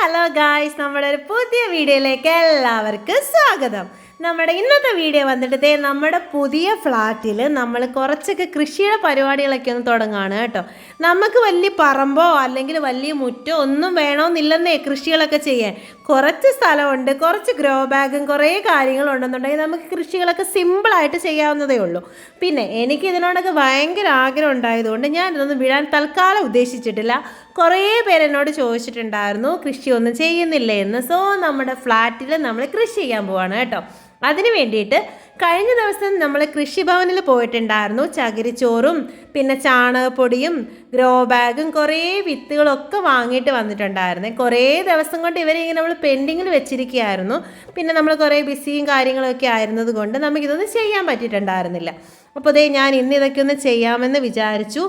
Hello guys നമ്മുടെ ഒരു പുതിയ വീഡിയോയിലേക്ക് എല്ലാവർക്കും സ്വാഗതം. നമ്മുടെ ഇന്നത്തെ വീഡിയോ വന്നിട്ട് നമ്മുടെ പുതിയ ഫ്ലാറ്റിൽ നമ്മൾ കുറച്ചൊക്കെ കൃഷിയുടെ പരിപാടികളൊക്കെ ഒന്ന് തുടങ്ങുകയാണ് കേട്ടോ. നമുക്ക് വലിയ പറമ്പോ അല്ലെങ്കിൽ വലിയ മുറ്റോ ഒന്നും വേണമെന്നില്ലെന്നേ കൃഷികളൊക്കെ ചെയ്യാൻ. കുറച്ച് സ്ഥലമുണ്ട് കുറച്ച് ഗ്രോ ബാഗും കുറേ കാര്യങ്ങളുണ്ടെന്നുണ്ടെങ്കിൽ നമുക്ക് കൃഷികളൊക്കെ സിമ്പിളായിട്ട് ചെയ്യാവുന്നതേ ഉള്ളൂ. പിന്നെ എനിക്ക് ഇതിനോടൊക്കെ ഭയങ്കര ആഗ്രഹം ഉണ്ടായതുകൊണ്ട് ഞാൻ ഇതൊന്നും വിടാൻ തൽക്കാലം ഉദ്ദേശിച്ചിട്ടില്ല. കുറേ പേരെന്നോട് ചോദിച്ചിട്ടുണ്ടായിരുന്നു കൃഷി ഒന്നും ചെയ്യുന്നില്ല? എന്ന്. സോ നമ്മുടെ ഫ്ലാറ്റിൽ നമ്മൾ കൃഷി ചെയ്യാൻ പോവാണ് കേട്ടോ. അതിന് വേണ്ടിയിട്ട് കഴിഞ്ഞ ദിവസം നമ്മൾ കൃഷിഭവനിൽ പോയിട്ടുണ്ടായിരുന്നു ചകിരിച്ചോറും പിന്നെ ചാണകപ്പൊടിയും ഗ്രോ ബാഗും കുറേ വിത്തുകളൊക്കെ വാങ്ങിയിട്ട് വന്നിട്ടുണ്ടായിരുന്നു. കുറേ ദിവസം കൊണ്ട് ഇവരെ ഇങ്ങനെ നമ്മൾ പെൻഡിങ്ങിൽ വെച്ചിരിക്കുകയായിരുന്നു. പിന്നെ നമ്മൾ കുറേ ബിസിയും കാര്യങ്ങളൊക്കെ ആയിരുന്നത് കൊണ്ട് നമുക്കിതൊന്നും ചെയ്യാൻ പറ്റിയിട്ടുണ്ടായിരുന്നില്ല. അപ്പോൾ അതേ ഞാൻ ഇന്ന് ഇതൊക്കെ ഒന്ന് ചെയ്യാമെന്ന് വിചാരിച്ചു.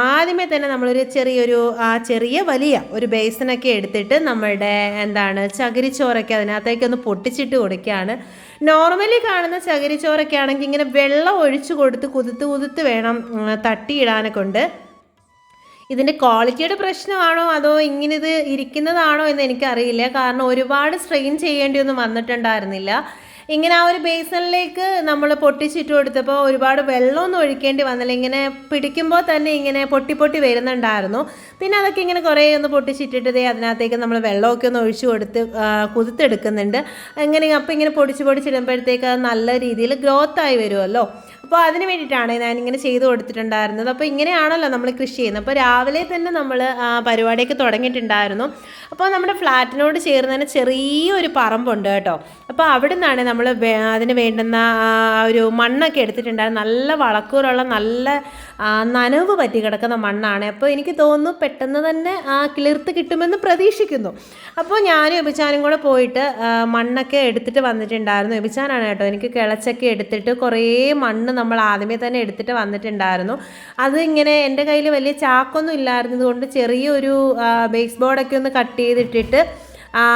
ആദ്യമേ തന്നെ നമ്മളൊരു ചെറിയൊരു ആ ചെറിയ വലിയ ഒരു ബേസിനൊക്കെ എടുത്തിട്ട് നമ്മളുടെ എന്താണ് ചകിരിച്ചോറൊക്കെ അതിനകത്തേക്ക് ഒന്ന് പൊട്ടിച്ചിട്ട് കൊടുക്കുകയാണ്. നോർമലി കാണുന്ന ചകിരിച്ചോറൊക്കെ ആണെങ്കിൽ ഇങ്ങനെ വെള്ളം ഒഴിച്ചു കൊടുത്ത് കുതിർത്ത് കുതിർത്ത് വേണം തട്ടിയിടാനൊക്കെ ഉണ്ട് ഇതിന്റെ ക്വാളിറ്റിയുടെ പ്രശ്നമാണോ? അതോ ഇങ്ങനെ ഇത് ഇരിക്കുന്നതാണോ എന്ന് എനിക്കറിയില്ല. കാരണം ഒരുപാട് സ്ട്രെയിൻ ചെയ്യേണ്ടിയൊന്നും വന്നിട്ടുണ്ടായിരുന്നില്ല. ഇങ്ങനെ ആ ഒരു ബേസണിലേക്ക് നമ്മൾ പൊട്ടിച്ചിട്ട് കൊടുത്തപ്പോൾ ഒരുപാട് വെള്ളമൊന്നും ഒഴിക്കേണ്ടി വന്നില്ല. ഇങ്ങനെ പിടിക്കുമ്പോൾ തന്നെ ഇങ്ങനെ പൊട്ടി പൊട്ടി വരുന്നുണ്ടായിരുന്നു. പിന്നെ അതൊക്കെ ഇങ്ങനെ കുറേ ഒന്ന് പൊട്ടിച്ചിട്ടിട്ട് അതിനകത്തേക്ക് നമ്മൾ വെള്ളമൊക്കെ ഒന്ന് ഒഴിച്ചു കൊടുത്ത് കുതിർത്തെടുക്കുന്നുണ്ട്. ഇങ്ങനെ അപ്പോൾ ഇങ്ങനെ പൊടിച്ച് പൊടിച്ചിടുമ്പോഴത്തേക്ക് നല്ല രീതിയിൽ ഗ്രോത്ത് ആയി വരുമല്ലോ. അപ്പോൾ അതിന് വേണ്ടിയിട്ടാണ് ഞാനിങ്ങനെ ചെയ്ത് കൊടുത്തിട്ടുണ്ടായിരുന്നത്. അപ്പോൾ ഇങ്ങനെയാണല്ലോ നമ്മൾ കൃഷി ചെയ്യുന്നത്. അപ്പോൾ രാവിലെ തന്നെ നമ്മൾ പരിപാടിയൊക്കെ തുടങ്ങിയിട്ടുണ്ടായിരുന്നു. അപ്പോൾ നമ്മുടെ ഫ്ലാറ്റിനോട് ചേർന്ന് തന്നെ ചെറിയൊരു പറമ്പുണ്ട് കേട്ടോ. അപ്പോൾ അവിടെ നിന്നാണ് നമ്മൾ അതിന് വേണ്ടുന്ന ഒരു മണ്ണൊക്കെ എടുത്തിട്ടുണ്ടായിരുന്നു നല്ല വളക്കൂറുള്ള നല്ല നനവ് പറ്റി കിടക്കുന്ന മണ്ണാണ്. അപ്പോൾ എനിക്ക് തോന്നുന്നു പെട്ടെന്ന് തന്നെ ആ കിളിർത്ത് കിട്ടുമെന്ന് പ്രതീക്ഷിക്കുന്നു. അപ്പോൾ ഞാനും എബിച്ചാനും കൂടെ പോയിട്ട് മണ്ണൊക്കെ എടുത്തിട്ട് വന്നിട്ടുണ്ടായിരുന്നു. എബിച്ചാനാണ് കേട്ടോ എനിക്ക് കിളച്ചൊക്കെ എടുത്തിട്ട് കുറേ മണ്ണ് നമ്മൾ ആദ്യമേ തന്നെ എടുത്തിട്ട് വന്നിട്ടുണ്ടായിരുന്നു. അത് ഇങ്ങനെ എന്റെ കയ്യിൽ വലിയ ചാക്കൊന്നും ഇല്ലായിരുന്നത് കൊണ്ട് ചെറിയൊരു ബേസ് ബോർഡൊക്കെ ഒന്ന് കട്ട് ചെയ്തിട്ടിട്ട്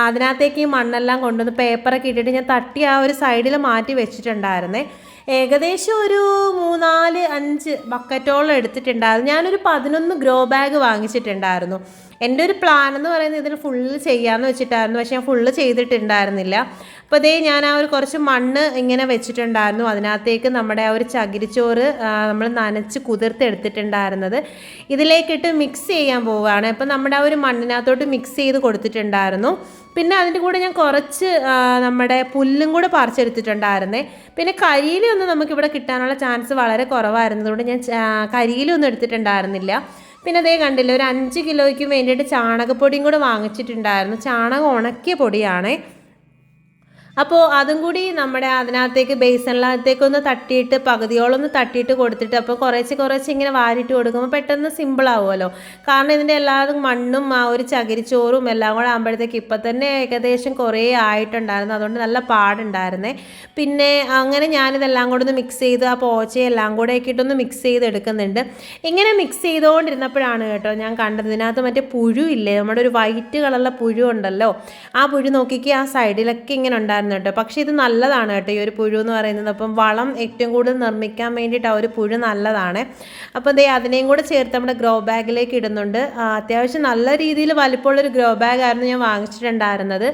അതിനകത്തേക്ക് ഈ മണ്ണെല്ലാം കൊണ്ടുവന്ന് പേപ്പറൊക്കെ ഇട്ടിട്ട് ഞാൻ തട്ടി ആ ഒരു സൈഡിൽ മാറ്റി വെച്ചിട്ടുണ്ടായിരുന്നേ. ഏകദേശം ഒരു മൂന്നാൽ അഞ്ച് ബക്കറ്റോളം എടുത്തിട്ടുണ്ടായിരുന്നു. ഞാനൊരു പതിനൊന്ന് ഗ്രോ ബാഗ് വാങ്ങിച്ചിട്ടുണ്ടായിരുന്നു. എന്റെ ഒരു പ്ലാൻ എന്ന് പറയുന്നത് ഇതിൽ ഫുള്ള് ചെയ്യാമെന്ന് വെച്ചിട്ടായിരുന്നു. പക്ഷെ ഞാൻ ഫുള്ള് ചെയ്തിട്ടുണ്ടായിരുന്നില്ല. അപ്പോൾ അതേ ഞാൻ ആ ഒരു കുറച്ച് മണ്ണ് ഇങ്ങനെ വെച്ചിട്ടുണ്ടായിരുന്നു. അതിനകത്തേക്ക് നമ്മുടെ ആ ഒരു ചകിരിച്ചോറ് നമ്മൾ നനച്ച് കുതിർത്തെടുത്തിട്ടുണ്ടായിരുന്നത്. ഇതിലേക്കിട്ട് മിക്സ് ചെയ്യാൻ പോവുകയാണ്. അപ്പോൾ നമ്മുടെ ആ ഒരു മണ്ണിനകത്തോട്ട് മിക്സ് ചെയ്ത് കൊടുത്തിട്ടുണ്ടായിരുന്നു. പിന്നെ അതിന്റെ കൂടെ ഞാൻ കുറച്ച് നമ്മുടെ പുല്ലും കൂടെ പറിച്ചെടുത്തിട്ടുണ്ടായിരുന്നേ. പിന്നെ കരിയിലൊന്നും നമുക്കിവിടെ കിട്ടാനുള്ള ചാൻസ് വളരെ കുറവായിരുന്നതുകൊണ്ട് ഞാൻ കരിയിലൊന്നും എടുത്തിട്ടുണ്ടായിരുന്നില്ല. പിന്നെ അതേ കണ്ടില്ല ഒരു അഞ്ച് കിലോയ്ക്ക് വേണ്ടിയിട്ട് ചാണകപ്പൊടിയും കൂടെ വാങ്ങിച്ചിട്ടുണ്ടായിരുന്നു. ചാണകം ഉണക്കിയ പൊടിയാണേ. അപ്പോൾ അതും കൂടി നമ്മുടെ അതിനകത്തേക്ക് ബേസണിനകത്തേക്ക് ഒന്ന് തട്ടിയിട്ട് പകുതിയോളം ഒന്ന് തട്ടിയിട്ട് കൊടുത്തിട്ട് അപ്പോൾ കുറേശ്ശെ കുറേശ്ശെ ഇങ്ങനെ വാരിയിട്ട് കൊടുക്കുമ്പോൾ പെട്ടെന്ന് സിമ്പിൾ ആവുമല്ലോ. കാരണം ഇതിന്റെ എല്ലാതും മണ്ണും ആ ഒരു ചകിരിച്ചോറും എല്ലാം കൂടെ ആകുമ്പോഴത്തേക്ക് ഇപ്പം തന്നെ ഏകദേശം കുറേ ആയിട്ടുണ്ടായിരുന്നു. അതുകൊണ്ട് നല്ല പാടുണ്ടായിരുന്നേ. പിന്നെ അങ്ങനെ ഞാനിതെല്ലാം കൂടെ ഒന്ന് മിക്സ് ചെയ്ത് ആ പോച്ചയെല്ലാം കൂടെ ഇട്ടൊന്ന് മിക്സ് ചെയ്ത് എടുക്കുന്നുണ്ട്. ഇങ്ങനെ മിക്സ് ചെയ്തുകൊണ്ടിരുന്നപ്പോഴാണ് കേട്ടോ ഞാൻ കണ്ടത്. ഇതിനകത്ത് മറ്റേ പുഴു ഇല്ലേ? നമ്മുടെ ഒരു വൈറ്റ് കളറുള്ള പുഴു ഉണ്ടല്ലോ. ആ പുഴു നോക്കിക്ക് ആ സൈഡിലൊക്കെ ഇങ്ങനെ ഉണ്ടായിരുന്നു. കേട്ടോ പക്ഷേ ഇത് നല്ലതാണ് കേട്ടോ ഈ ഒരു പുഴു എന്ന് പറയുന്നത്. അപ്പം വളം ഏറ്റവും കൂടുതൽ നിർമ്മിക്കാൻ വേണ്ടിയിട്ട് ആ ഒരു പുഴു നല്ലതാണ്. അപ്പോൾ ദേ അതിനെയും കൂടെ ചേർത്ത് നമ്മുടെ ഗ്രോ ബാഗിലേക്ക് ഇടുന്നുണ്ട്. അത്യാവശ്യം നല്ല രീതിയിൽ വലിപ്പമുള്ളൊരു ഗ്രോ ബാഗ് ആയിരുന്നു ഞാൻ വാങ്ങിച്ചിട്ടുണ്ടായിരുന്നത്.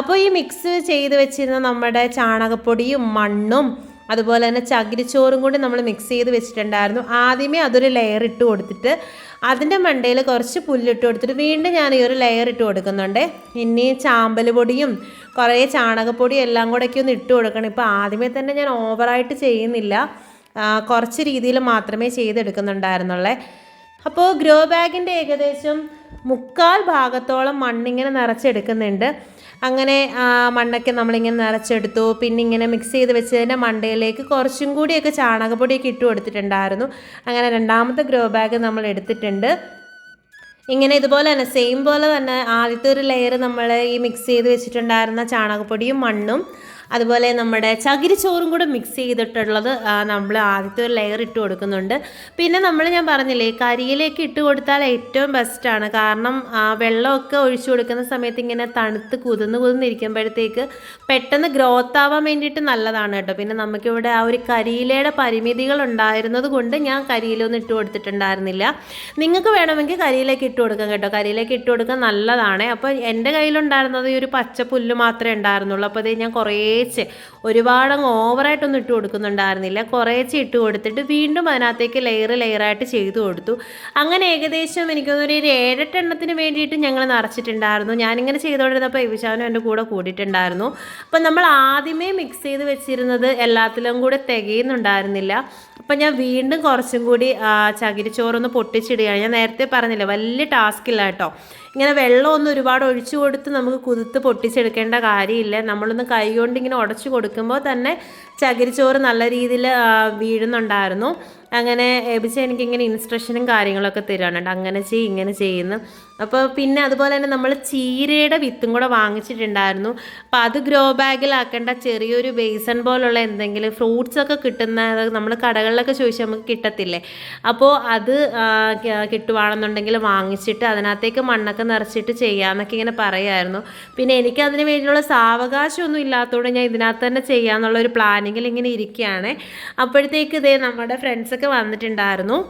അപ്പോൾ ഈ മിക്സ് ചെയ്ത് വെച്ചിരുന്ന നമ്മുടെ ചാണകപ്പൊടിയും മണ്ണും അതുപോലെ തന്നെ ചകിരിച്ചോറും കൂടി നമ്മൾ മിക്സ് ചെയ്ത് വെച്ചിട്ടുണ്ടായിരുന്നു. ആദ്യമേ അതൊരു ലെയർ ഇട്ട് കൊടുത്തിട്ട് അതിന്റെ മണ്ടയിൽ കുറച്ച് പുല്ലിട്ട് കൊടുത്തിട്ട് വീണ്ടും ഞാൻ ഈ ഒരു ലെയർ ഇട്ട് കൊടുക്കുന്നുണ്ട്. ഇനി ചാമ്പൽ പൊടിയും കുറേ ചാണകപ്പൊടിയും എല്ലാം കൂടെയൊക്കെ ഒന്ന് ഇട്ട് കൊടുക്കണം. ഇപ്പോൾ ആദ്യമേ തന്നെ ഞാൻ ഓവറായിട്ട് ചെയ്യുന്നില്ല. കുറച്ച് രീതിയിൽ മാത്രമേ ചെയ്തെടുക്കുന്നുണ്ടായിരുന്നുള്ളേ. അപ്പോൾ ഗ്രോ ബാഗിന്റെ ഏകദേശം മുക്കാൽ ഭാഗത്തോളം മണ്ണിങ്ങനെ നിറച്ചെടുക്കുന്നുണ്ട്. അങ്ങനെ ആ, മണ്ണൊക്കെ നമ്മളിങ്ങനെ നിറച്ചെടുത്തു. പിന്നെ ഇങ്ങനെ മിക്സ് ചെയ്ത് വെച്ചതിന്റെ മണ്ടയിലേക്ക് കുറച്ചും കൂടിയൊക്കെ ചാണകപ്പൊടിയൊക്കെ ഇട്ട് കൊടുത്തിട്ടുണ്ടായിരുന്നു. അങ്ങനെ രണ്ടാമത്തെ ഗ്രോ ബാഗ് നമ്മൾ എടുത്തിട്ടുണ്ട്. ഇങ്ങനെ ഇതുപോലെ തന്നെ സെയിം പോലെ തന്നെ ആദ്യത്തെ ഒരു ലെയർ നമ്മൾ ഈ മിക്സ് ചെയ്ത് വെച്ചിട്ടുണ്ടായിരുന്ന ചാണകപ്പൊടിയും മണ്ണും അതുപോലെ നമ്മുടെ ചകിരിച്ചോറും കൂടെ മിക്സ് ചെയ്തിട്ടുള്ളത് നമ്മൾ ആദ്യത്തെ ഒരു ലെയർ ഇട്ട് കൊടുക്കുന്നുണ്ട്. പിന്നെ നമ്മൾ ഞാൻ പറഞ്ഞില്ലേ കരിയിലേക്ക് ഇട്ട് കൊടുത്താൽ ഏറ്റവും ബെസ്റ്റാണ് കാരണം ആ, വെള്ളമൊക്കെ ഒഴിച്ചു കൊടുക്കുന്ന സമയത്ത് ഇങ്ങനെ തണുത്ത് കുതിർന്ന് കുതിർന്നിരിക്കുമ്പോഴത്തേക്ക് പെട്ടെന്ന് ഗ്രോത്ത് ആവാൻ വേണ്ടിയിട്ട് നല്ലതാണ് കേട്ടോ. പിന്നെ നമുക്കിവിടെ ആ ഒരു കരിയിലയുടെ പരിമിതികൾ ഉണ്ടായിരുന്നത് കൊണ്ട് ഞാൻ കരിയിലൊന്നും ഇട്ട് കൊടുത്തിട്ടുണ്ടായിരുന്നില്ല. നിങ്ങൾക്ക് വേണമെങ്കിൽ കരിയിലേക്ക് ഇട്ട് കൊടുക്കാം കേട്ടോ. കരിയിലേക്ക് ഇട്ട് കൊടുക്കാൻ നല്ലതാണ്. അപ്പോൾ എന്റെ കയ്യിലുണ്ടായിരുന്നത് ഈ ഒരു പച്ച പുല്ല് മാത്രമേ ഉണ്ടായിരുന്നുള്ളൂ. അപ്പോൾ അത് ഞാൻ കുറേശ്ശെ ഒരുപാട് അങ്ങ് ഓവറായിട്ടൊന്നും ഇട്ട് കൊടുക്കുന്നുണ്ടായിരുന്നില്ല. കുറേച്ച് ഇട്ട് കൊടുത്തിട്ട് വീണ്ടും അതിനകത്തേക്ക് ലെയർ ലെയറായിട്ട് ചെയ്തു കൊടുത്തു. അങ്ങനെ ഏകദേശം എനിക്കൊന്നൊരു ഒരു ഏഴെട്ടെണ്ണത്തിന് വേണ്ടിയിട്ട് ഞങ്ങൾ നിറച്ചിട്ടുണ്ടായിരുന്നു. ഞാനിങ്ങനെ ചെയ്തുകൊണ്ടിരുന്നപ്പോൾ ഇവിശാനും എന്റെ കൂടെ കൂടിയിട്ടുണ്ടായിരുന്നു. അപ്പം നമ്മൾ ആദ്യമേ മിക്സ് ചെയ്ത് വെച്ചിരുന്നത് എല്ലാത്തിലും കൂടെ തികയുന്നുണ്ടായിരുന്നില്ല. അപ്പം ഞാൻ വീണ്ടും കുറച്ചും കൂടി ചകിരിച്ചോറൊന്ന് പൊട്ടിച്ചിടുകയാണ്. ഞാൻ നേരത്തെ പറഞ്ഞില്ല വലിയ ടാസ്കില്ല കേട്ടോ. ഇങ്ങനെ വെള്ളമൊന്നും ഒരുപാട് ഒഴിച്ചു കൊടുത്ത് നമുക്ക് കുതിർത്ത് പൊട്ടിച്ചെടുക്കേണ്ട കാര്യമില്ല. നമ്മളൊന്ന് കൈ കൊണ്ട് ഇങ്ങനെ ഉടച്ചു കൊടുക്കുമ്പോൾ തന്നെ ചകിരിച്ചോറ് നല്ല രീതിയിൽ വീഴുന്നുണ്ടായിരുന്നു. അങ്ങനെ എബിച്ച എനിക്കിങ്ങനെ ഇൻസ്ട്രക്ഷനും കാര്യങ്ങളൊക്കെ തരാനുണ്ട്. അങ്ങനെ ചെയ്യും ഇങ്ങനെ ചെയ്യുന്നു. അപ്പോൾ പിന്നെ അതുപോലെ തന്നെ നമ്മൾ ചീരയുടെ വിത്തും കൂടെ വാങ്ങിച്ചിട്ടുണ്ടായിരുന്നു. അപ്പോൾ അത് ഗ്രോ ബാഗിലാക്കേണ്ട ചെറിയൊരു ബേസൺ പോലുള്ള എന്തെങ്കിലും ഫ്രൂട്ട്സ് ഒക്കെ കിട്ടുന്ന നമ്മൾ കടകളിലൊക്കെ ചോദിച്ചാൽ നമുക്ക് കിട്ടത്തില്ലേ? അപ്പോൾ അത് കിട്ടുവാണെന്നുണ്ടെങ്കിൽ വാങ്ങിച്ചിട്ട് അതിനകത്തേക്ക് മണ്ണൊക്കെ നിറച്ചിട്ട് ചെയ്യാമെന്നൊക്കെ ഇങ്ങനെ പറയായിരുന്നു. പിന്നെ എനിക്ക് അതിന് വേണ്ടിയുള്ള സാവകാശമൊന്നും ഇല്ലാത്തതുകൊണ്ട് ഞാൻ ഇതിനകത്ത് തന്നെ ചെയ്യാമെന്നുള്ള ഒരു പ്ലാനിങ്ങിൽ ഇങ്ങനെ ഇരിക്കുകയാണ്. അപ്പോഴത്തേക്ക് ഇതേ നമ്മുടെ ഫ്രണ്ട്സൊക്കെ വന്നിട്ടുണ്ടായിരുന്നു.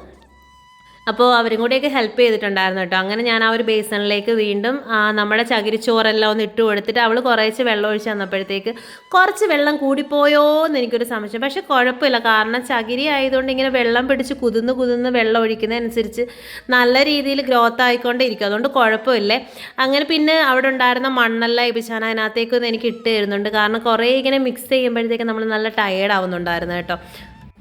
അപ്പോൾ അവരും കൂടെയൊക്കെ ഹെൽപ്പ് ചെയ്തിട്ടുണ്ടായിരുന്നു കേട്ടോ. അങ്ങനെ ഞാൻ ആ ഒരു ബേസണിലേക്ക് വീണ്ടും നമ്മുടെ ചകിരിച്ചോറെല്ലാം ഒന്ന് ഇട്ട് കൊടുത്തിട്ട് അവൾ കുറേശ്ശെ വെള്ളം ഒഴിച്ച് തന്നപ്പോഴത്തേക്ക് കുറച്ച് വെള്ളം കൂടിപ്പോയോ എന്ന് എനിക്കൊരു സംശയം. പക്ഷെ കുഴപ്പമില്ല. കാരണം ചകിരി ആയതുകൊണ്ട് ഇങ്ങനെ വെള്ളം പിടിച്ച് കുതിന്ന് കുതിന്ന് വെള്ളം ഒഴിക്കുന്നതനുസരിച്ച് നല്ല രീതിയിൽ ഗ്രോത്ത് ആയിക്കൊണ്ടേ അതുകൊണ്ട് കുഴപ്പമില്ലേ. അങ്ങനെ പിന്നെ അവിടെ ഉണ്ടായിരുന്ന മണ്ണെല്ലാം ഇപ്പിച്ചാൻ അതിനകത്തേക്കൊന്ന് എനിക്ക് ഇട്ട് തരുന്നുണ്ട്. കാരണം കുറേ ഇങ്ങനെ മിക്സ് ചെയ്യുമ്പോഴത്തേക്ക് നമ്മൾ നല്ല ടയേർഡ് ആവുന്നുണ്ടായിരുന്നു കേട്ടോ.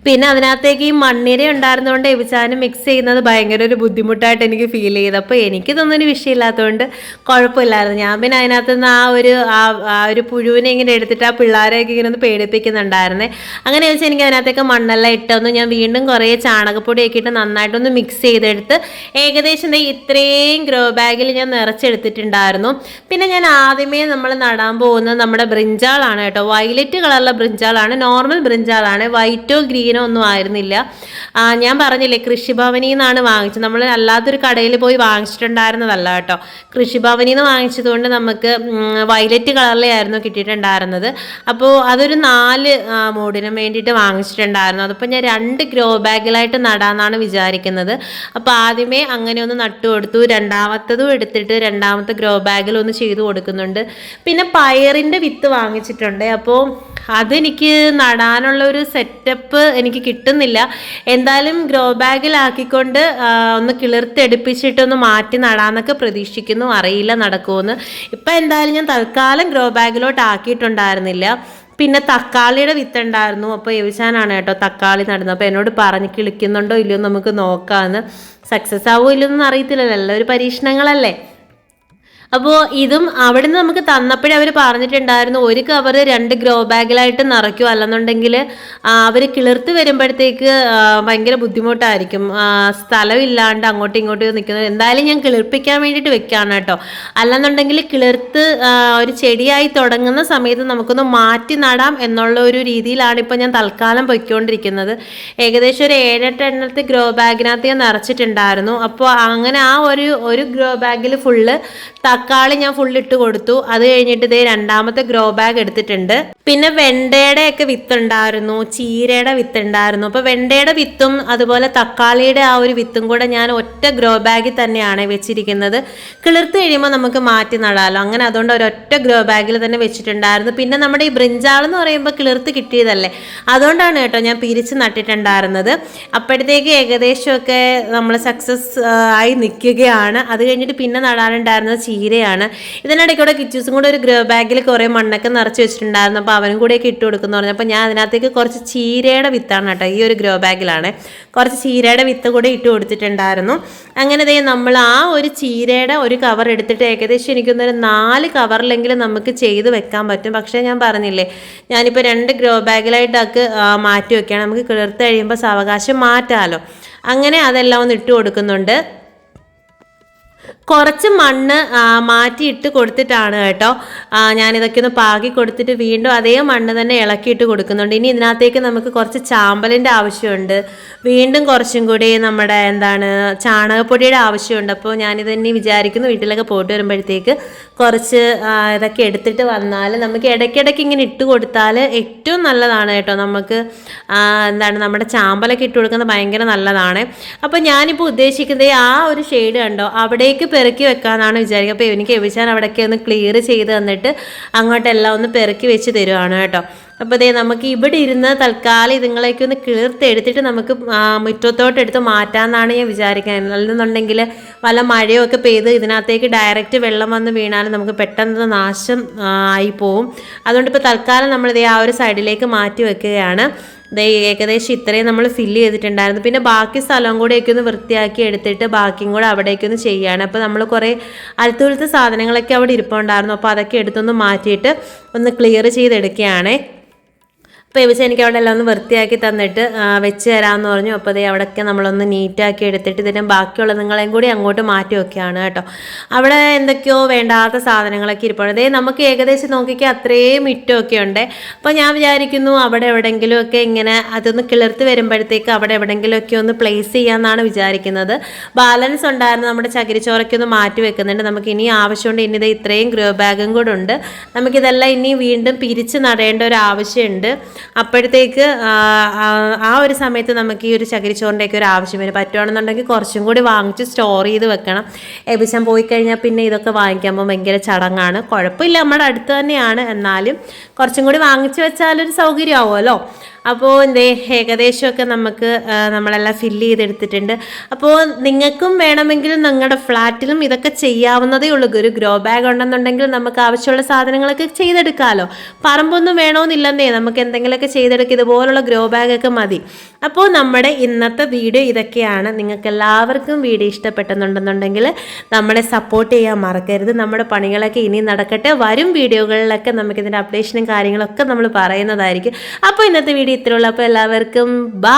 പിന്നെ അതിനകത്തേക്ക് ഈ മണ്ണിര ഉണ്ടായിരുന്നതുകൊണ്ട് എവിച്ചാനും മിക്സ് ചെയ്യുന്നത് ഭയങ്കര ഒരു ബുദ്ധിമുട്ടായിട്ട് എനിക്ക് ഫീൽ ചെയ്തു. അപ്പോൾ എനിക്ക് ഒരു വിഷയമില്ലാത്തതുകൊണ്ട് കുഴപ്പമില്ലായിരുന്നു. ഞാൻ പിന്നെ അതിനകത്ത് നിന്ന് ആ ഒരു ആ ഒരു പുഴുവിനെ ഇങ്ങനെ എടുത്തിട്ട് ആ പിള്ളേരെയൊക്കെ ഇങ്ങനെ ഒന്ന് പേടിപ്പിക്കുന്നുണ്ടായിരുന്നേ. അങ്ങനെ വെച്ചാൽ എനിക്ക് അതിനകത്തേക്ക് മണ്ണെല്ലാം ഇട്ടൊന്ന് ഞാൻ വീണ്ടും കുറേ ചാണകപ്പൊടിയൊക്കെ ഇട്ട് നന്നായിട്ടൊന്ന് മിക്സ് ചെയ്തെടുത്ത് ഏകദേശം ഇത്രയും ഗ്രോ ബാഗിൽ ഞാൻ നിറച്ചെടുത്തിട്ടുണ്ടായിരുന്നു. പിന്നെ ഞാൻ ആദ്യമേ നമ്മൾ നടാൻ പോകുന്നത് നമ്മുടെ ബ്രിഞ്ചാളാണ് കേട്ടോ. വയലറ്റ് കളറിലെ ബ്രിഞ്ചാളാണ് നോർമൽ ബ്രിഞ്ചാളാണ് വൈറ്റോ ഗ്രീനോ ഒന്നും ആയിരുന്നില്ല. ഞാൻ പറഞ്ഞില്ലേ കൃഷിഭവനിൽ നിന്നാണ് വാങ്ങിച്ചത്. നമ്മൾ അല്ലാത്തൊരു കടയിൽ പോയി വാങ്ങിച്ചിട്ടുണ്ടായിരുന്നതല്ല കേട്ടോ. കൃഷിഭവനിൽ നിന്ന് വാങ്ങിച്ചതുകൊണ്ട് നമുക്ക് വയലറ്റ് കളറിലായിരുന്നു കിട്ടിയിട്ടുണ്ടായിരുന്നത്. അപ്പോൾ അതൊരു നാല് മോഡിനും വേണ്ടിയിട്ട് വാങ്ങിച്ചിട്ടുണ്ടായിരുന്നു. അതിപ്പോൾ ഞാൻ രണ്ട് ഗ്രോ ബാഗിലായിട്ട് നടാന്നാണ് വിചാരിക്കുന്നത്. അപ്പോൾ ആദ്യമേ അങ്ങനെ ഒന്ന് നട്ടു കൊടുത്തു. രണ്ടാമത്തതും എടുത്തിട്ട് രണ്ടാമത്തെ ഗ്രോ ബാഗിൽ ഒന്ന് ചെയ്തു കൊടുക്കുന്നുണ്ട്. പിന്നെ പയറിന്റെ വിത്ത് വാങ്ങിച്ചിട്ടുണ്ട്. അപ്പോൾ അതെനിക്ക് നടാനുള്ള ഒരു സെറ്റപ്പ് എനിക്ക് കിട്ടുന്നില്ല. എന്തായാലും ഗ്രോ ബാഗിലാക്കിക്കൊണ്ട് ഒന്ന് കിളിർത്തെടുപ്പിച്ചിട്ടൊന്ന് മാറ്റി നടാന്നൊക്കെ പ്രതീക്ഷിക്കുന്നു. അറിയില്ല നടക്കുമെന്ന് ഇപ്പം എന്തായാലും ഞാൻ തൽക്കാലം ഗ്രോ ബാഗിലോട്ട് ആക്കിയിട്ടുണ്ടായിരുന്നില്ല പിന്നെ തക്കാളിയുടെ വിത്ത് ഉണ്ടായിരുന്നു അപ്പോൾ എവിച്ചാനാണ് കേട്ടോ തക്കാളി നടന്നത്. അപ്പോൾ എന്നോട് പറഞ്ഞ് കിളിക്കുന്നുണ്ടോ ഇല്ലയോ നമുക്ക് നോക്കാമെന്ന് സക്സസ് ആവുമോ ഇല്ലയോ എന്നൊന്നും അറിയത്തില്ലല്ലോ എല്ലാവരും പരീക്ഷണങ്ങളല്ലേ? അപ്പോൾ ഇതും അവിടുന്ന് നമുക്ക് തന്നപ്പോഴേ അവർ പറഞ്ഞിട്ടുണ്ടായിരുന്നു ഒരു കവർ രണ്ട് ഗ്രോ ബാഗിലായിട്ട് നിറയ്ക്കും അല്ലെന്നുണ്ടെങ്കിൽ അവർ കിളിർത്ത് വരുമ്പോഴത്തേക്ക് ഭയങ്കര ബുദ്ധിമുട്ടായിരിക്കും. സ്ഥലമില്ലാണ്ട് അങ്ങോട്ടും ഇങ്ങോട്ടും നിൽക്കുന്നത്. എന്തായാലും ഞാൻ കിളിർപ്പിക്കാൻ വേണ്ടിയിട്ട് വെക്കുകയാണ് കേട്ടോ. അല്ലെന്നുണ്ടെങ്കിൽ കിളിർത്ത് ഒരു ചെടിയായി തുടങ്ങുന്ന സമയത്ത് നമുക്കൊന്ന് മാറ്റി നടാം എന്നുള്ള ഒരു രീതിയിലാണ് ഇപ്പോൾ ഞാൻ തൽക്കാലം പൊയ്ക്കൊണ്ടിരിക്കുന്നത്. ഏകദേശം ഒരു ഏഴെട്ട് എണ്ണത്തെ ഗ്രോ ബാഗിനകത്ത് ഞാൻ നിറച്ചിട്ടുണ്ടായിരുന്നു. അപ്പോൾ അങ്ങനെ ആ ഒരു ഒരു ഗ്രോ ബാഗിൽ ഫുള്ള് തക്കാളി ഞാൻ ഫുൾ ഇട്ട് കൊടുത്തു. അത് കഴിഞ്ഞിട്ട് ഇതേ രണ്ടാമത്തെ ഗ്രോ ബാഗ് എടുത്തിട്ടുണ്ട്. പിന്നെ വെണ്ടയുടെ ഒക്കെ വിത്ത് ഉണ്ടായിരുന്നു. ചീരയുടെ വിത്ത് ഉണ്ടായിരുന്നു. അപ്പോൾ വെണ്ടയുടെ വിത്തും അതുപോലെ തക്കാളിയുടെ ആ ഒരു വിത്തും കൂടെ ഞാൻ ഒറ്റ ഗ്രോ ബാഗിൽ തന്നെയാണ് വെച്ചിരിക്കുന്നത്. കിളിർത്ത് കഴിയുമ്പോൾ നമുക്ക് മാറ്റി നടാലോ. അങ്ങനെ അതുകൊണ്ട് ഒരൊറ്റ ഗ്രോ ബാഗിൽ തന്നെ വെച്ചിട്ടുണ്ടായിരുന്നു. പിന്നെ നമ്മുടെ ഈ ബ്രിഞ്ചാൾ എന്ന് പറയുമ്പോൾ കിളിർത്ത് കിട്ടിയതല്ലേ? അതുകൊണ്ടാണ് കേട്ടോ ഞാൻ പിരിച്ച് നട്ടിട്ടുണ്ടായിരുന്നത്. അപ്പോഴത്തേക്ക് ഏകദേശമൊക്കെ നമ്മൾ സക്സസ് ആയി നിൽക്കുകയാണ്. അത് കഴിഞ്ഞിട്ട് പിന്നെ നടാനുണ്ടായിരുന്നത് ചീരയാണ് ഇതിനിടയ്ക്ക് കൂടെ കിച്ചൂസും കൂടെ ഒരു ഗ്രോ ബാഗിൽ കുറേ മണ്ണൊക്കെ നിറച്ച് വെച്ചിട്ടുണ്ടായിരുന്നു. അപ്പോൾ അവനും കൂടെയൊക്കെ ഇട്ട് കൊടുക്കുന്നു പറഞ്ഞു. അപ്പോൾ ഞാൻ അതിനകത്തേക്ക് കുറച്ച് ചീരയുടെ വിത്താണ് കേട്ടോ ഈ ഒരു ഗ്രോ ബാഗിലാണ്. കുറച്ച് ചീരയുടെ വിത്ത് കൂടെ ഇട്ട് കൊടുത്തിട്ടുണ്ടായിരുന്നു. അങ്ങനെ ദേ നമ്മൾ ആ ഒരു ചീരയുടെ ഒരു കവർ എടുത്തിട്ട് ഏകദേശം എനിക്കൊന്നൊരു നാല് കവറിലെങ്കിലും നമുക്ക് ചെയ്ത് വെക്കാൻ പറ്റും. പക്ഷേ ഞാൻ പറഞ്ഞില്ലേ ഞാനിപ്പോൾ രണ്ട് ഗ്രോ ബാഗിലായിട്ടൊക്കെ മാറ്റി വെക്കുകയാണ്. നമുക്ക് കിളിർത്ത് കഴിയുമ്പോൾ സാവകാശം മാറ്റാമല്ലോ അങ്ങനെ അതെല്ലാം ഒന്ന് ഇട്ട് കൊടുക്കുന്നുണ്ട്. കുറച്ച് മണ്ണ് മാറ്റിയിട്ട് കൊടുത്തിട്ടാണ് കേട്ടോ. ഞാനിതൊക്കെ ഒന്ന് പാകി കൊടുത്തിട്ട് വീണ്ടും അതേ മണ്ണ് തന്നെ ഇളക്കിയിട്ട് കൊടുക്കുന്നുണ്ട്. ഇനി ഇതിനകത്തേക്ക് നമുക്ക് കുറച്ച് ചാമ്പലിന്റെ ആവശ്യമുണ്ട്. വീണ്ടും കുറച്ചും കൂടി നമ്മുടെ എന്താണ് ചാണകപ്പൊടിയുടെ ആവശ്യമുണ്ട്. അപ്പോൾ ഞാനിത് ഇനി വിചാരിക്കുന്നു വീട്ടിലൊക്കെ പോയിട്ട് വരുമ്പോഴത്തേക്ക് കുറച്ച് ഇതൊക്കെ എടുത്തിട്ട് വന്നാൽ നമുക്ക് ഇടയ്ക്കിടയ്ക്ക് ഇങ്ങനെ ഇട്ട് കൊടുത്താൽ ഏറ്റവും നല്ലതാണ് കേട്ടോ. നമുക്ക് എന്താണ് നമ്മുടെ ചാമ്പലൊക്കെ ഇട്ട് കൊടുക്കുന്നത് ഭയങ്കര നല്ലതാണ്. അപ്പോൾ ഞാനിപ്പോൾ ഉദ്ദേശിക്കുന്നത് ആ ഒരു ഷെയ്ഡ് കണ്ടോ? അവിടേക്ക് പെറുക്കി വെക്കാമെന്നാണ് വിചാരിക്കുക. അപ്പോൾ എനിക്ക് എവിശാൻ അവിടേക്ക് ഒന്ന് ക്ലിയർ ചെയ്ത് തന്നിട്ട് അങ്ങോട്ടെല്ലാം ഒന്ന് പെറുക്കി വെച്ച് തരുവാണ് കേട്ടോ. അപ്പോൾ അതേ നമുക്ക് ഇവിടെ ഇരുന്ന് തൽക്കാലം ഇതുങ്ങളേക്ക് ഒന്ന് കീർത്തെടുത്തിട്ട് നമുക്ക് മുറ്റത്തോട്ട് എടുത്ത് മാറ്റാമെന്നാണ് ഞാൻ വിചാരിക്കുന്നത്. അല്ലെന്നുണ്ടെങ്കിൽ വല്ല മഴയോ ഒക്കെ പെയ്ത് ഇതിനകത്തേക്ക് ഡയറക്റ്റ് വെള്ളം വന്ന് വീണാലും നമുക്ക് പെട്ടെന്ന് നാശം ആയി പോവും. അതുകൊണ്ട് ഇപ്പോൾ തൽക്കാലം നമ്മളിതേ ആ ഒരു സൈഡിലേക്ക് മാറ്റി വെക്കുകയാണ്. ഏകദേശം ഇത്രയും നമ്മൾ ഫില്ല് ചെയ്തിട്ടുണ്ടായിരുന്നു. പിന്നെ ബാക്കി സ്ഥലം കൂടെയൊക്കെ ഒന്ന് വൃത്തിയാക്കി എടുത്തിട്ട് ബാക്കിയും കൂടെ അവിടേക്കൊന്ന് ചെയ്യുകയാണ്. അപ്പോൾ നമ്മൾ കുറേ അഴുത്തുകൊളുത്ത സാധനങ്ങളൊക്കെ അവിടെ ഇരിപ്പുണ്ടായിരുന്നു. അപ്പോൾ അതൊക്കെ എടുത്തൊന്ന് മാറ്റിയിട്ട് ഒന്ന് ക്ലിയർ ചെയ്തെടുക്കുകയാണേ. അപ്പോൾ ഇവച്ച് എനിക്ക് അവിടെ എല്ലാം ഒന്ന് വൃത്തിയാക്കി തന്നിട്ട് വെച്ച് തരാമെന്ന് പറഞ്ഞു. അപ്പോൾ അതേ അവിടെയൊക്കെ നമ്മളൊന്ന് നീറ്റാക്കി എടുത്തിട്ട് ഇതിന്റെ ബാക്കിയുള്ള നിങ്ങളെയും കൂടി അങ്ങോട്ട് മാറ്റി വെക്കുകയാണ് കേട്ടോ. അവിടെ എന്തൊക്കെയോ വേണ്ടാത്ത സാധനങ്ങളൊക്കെ ഇരിപ്പുണ്ട്. അതേ നമുക്ക് ഏകദേശം നോക്കിക്കുക അത്രയും ഇറ്റമൊക്കെ ഉണ്ട്. അപ്പോൾ ഞാൻ വിചാരിക്കുന്നു അവിടെ എവിടെയെങ്കിലുമൊക്കെ ഇങ്ങനെ അതൊന്ന് കിളിർത്ത് വരുമ്പോഴത്തേക്ക് അവിടെ എവിടെയെങ്കിലുമൊക്കെ ഒന്ന് പ്ലേസ് ചെയ്യാമെന്നാണ് വിചാരിക്കുന്നത്. ബാലൻസ് ഉണ്ടായിരുന്നു നമ്മുടെ ചകിരിച്ചോറൊക്കെ ഒന്ന് മാറ്റി വെക്കുന്നുണ്ട്. നമുക്ക് ഇനി ആവശ്യമുണ്ട്. ഇനി ഇത് ഇത്രയും ഗ്രോ ബാഗും കൂടെ ഉണ്ട്. നമുക്കിതെല്ലാം ഇനി വീണ്ടും പിരിച്ച് നടേണ്ട ഒരു ആവശ്യമുണ്ട്. അപ്പോഴത്തേക്ക് ആ, ഒരു സമയത്ത് നമുക്ക് ഈ ഒരു ചകിരിച്ചോറിന്റെയൊക്കെ ഒരു ആവശ്യം വരും. പറ്റുവാണെന്നുണ്ടെങ്കിൽ കുറച്ചും കൂടി വാങ്ങിച്ച് സ്റ്റോർ ചെയ്ത് വെക്കണം. എബിശം പോയി കഴിഞ്ഞാൽ പിന്നെ ഇതൊക്കെ വാങ്ങിക്കുമ്പോൾ ഭയങ്കര ചടങ്ങാണ്. കുഴപ്പമില്ല നമ്മുടെ അടുത്ത് തന്നെയാണ്. എന്നാലും കുറച്ചും കൂടി വാങ്ങിച്ച് വെച്ചാലൊരു സൗകര്യമാവുമല്ലോ. അപ്പോൾ എന്തേ ഏകദേശമൊക്കെ നമുക്ക് നമ്മളെല്ലാം ഫില്ല് ചെയ്തെടുത്തിട്ടുണ്ട്. അപ്പോൾ നിങ്ങൾക്കും വേണമെങ്കിൽ നിങ്ങളുടെ ഫ്ലാറ്റിലും ഇതൊക്കെ ചെയ്യാവുന്നതേ ഉള്ളൂ. ഒരു ഗ്രോ ബാഗ് ഉണ്ടെന്നുണ്ടെങ്കിൽ നമുക്ക് ആവശ്യമുള്ള സാധനങ്ങളൊക്കെ ചെയ്തെടുക്കാമല്ലോ പറമ്പൊന്നും വേണമെന്നില്ലെന്നേ നമുക്ക് എന്തെങ്കിലുമൊക്കെ ചെയ്തെടുക്കുക ഇതുപോലുള്ള ഗ്രോ ബാഗൊക്കെ മതി. അപ്പോൾ നമ്മുടെ ഇന്നത്തെ വീഡിയോ ഇതൊക്കെയാണ്. നിങ്ങൾക്ക് എല്ലാവർക്കും വീഡിയോ ഇഷ്ടപ്പെട്ടെന്നുണ്ടെന്നുണ്ടെങ്കിൽ നമ്മളെ സപ്പോർട്ട് ചെയ്യാൻ മറക്കരുത്. നമ്മുടെ പണികളൊക്കെ ഇനി നടക്കട്ടെ. വരും വീഡിയോകളിലൊക്കെ നമുക്കിതിന്റെ അപ്ഡേഷനും കാര്യങ്ങളൊക്കെ നമ്മൾ പറയുന്നതായിരിക്കും. അപ്പോൾ ഇന്നത്തെ വീഡിയോ ഇത്രയുള്ളൂ എല്ലാവർക്കും ബാ